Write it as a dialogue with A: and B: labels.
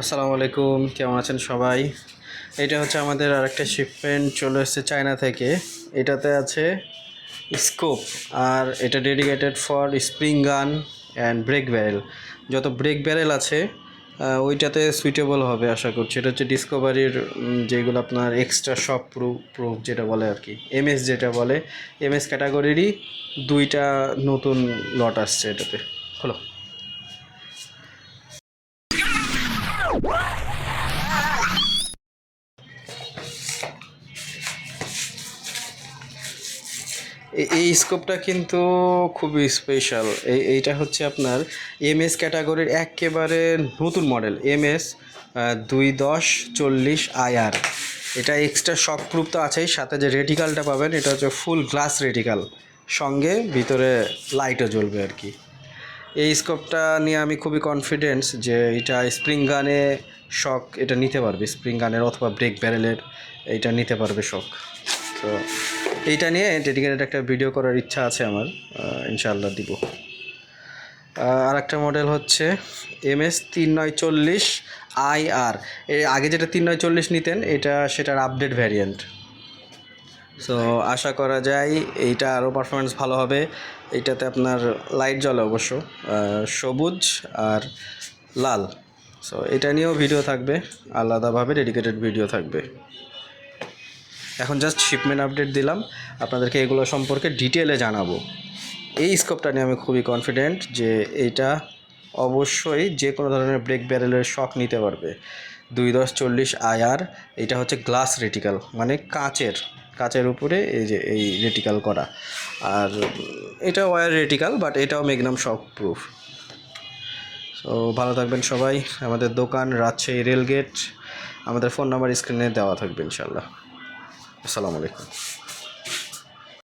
A: আসসালামু আলাইকুম, কেমন আছেন সবাই? এটা হচ্ছে আমাদের আরেকটা শিপমেন্ট চলে এসেছে চায়না থেকে। এটাতে আছে স্কোপ আর এটা dedicated for spring gun and break barrel যত ব্রেক ব্যারেল আছে ওইটাতে সুইটেবল হবে আশা করছি। এটা হচ্ছে ডিসকভারির যেগুলো আপনার এক্সট্রা শপ প্রুফ প্রুফ যেটা বলে আর কি। এমএস যেটা বলে এমএস ক্যাটাগরিরই দুইটা নতুন লট আসছে এটাতে। খোলো। এই স্কোপটা কিন্তু খুবই স্পেশাল এই এইটা হচ্ছে আপনার এমএস ক্যাটাগরির একেবারে নতুন মডেল এমএস দুই দশ চল্লিশ আইআর এটা এক্সট্রা শক প্রুফ তো আছেই, সাথে যে রেটিকালটা পাবেন, এটা হচ্ছে ফুল গ্লাস রেটিকাল সঙ্গে ভিতরে লাইটও জ্বলবে আর কি। এই স্কোপটা নিয়ে আমি খুবই কনফিডেন্স যে এটা স্প্রিং গানে শখ এটা নিতে পারবে। স্প্রিং গানের অথবা ব্রেক ব্যারেলের এইটা নিতে পারবে শখ তো এইটা নিয়ে ডেডিকেটেড একটা ভিডিও করার ইচ্ছা আছে আমার। ইনশাআল্লাহ দিব। আর একটা মডেল হচ্ছে এম এস তিন নয় চল্লিশ আই আর আগে যেটা তিন নয় চল্লিশ নিতেন, এটা সেটার আপডেট ভ্যারিয়েন্ট সো আশা করা যায় এইটা আরও পারফরমেন্স ভালো হবে। এইটাতে আপনার লাইট জ্বলে অবশ্য সবুজ আর লাল। সো এটা নিয়েও ভিডিও থাকবে, আলাদাভাবে ডেডিকেটেড ভিডিও থাকবে। এখন জাস্ট শিপমেন্ট আপডেট দিলাম। আপনাদেরকে এগুলো সম্পর্কে ডিটেলে জানাব। এই স্কোপটা নিয়ে আমি খুবই কনফিডেন্ট যে এইটা অবশ্যই যে কোনো ধরনের ব্রেক ব্যারেলের শক নিতে পারবে। দুই দশ চল্লিশ আয়ার, এটা হচ্ছে গ্লাস রেটিকাল মানে কাচের। কাচের উপরে এই যে এই রেটিকাল করা। আর এটা ওয়ার রেটিকাল বাট এটাও মেঘনাম শক প্রুফ তো ভালো থাকবেন সবাই। আমাদের দোকান রাজশাহী রেলগেট। আমাদের ফোন নাম্বার স্ক্রিনে দেওয়া থাকবে ইনশাল্লাহ আসসালামু আলাইকুম।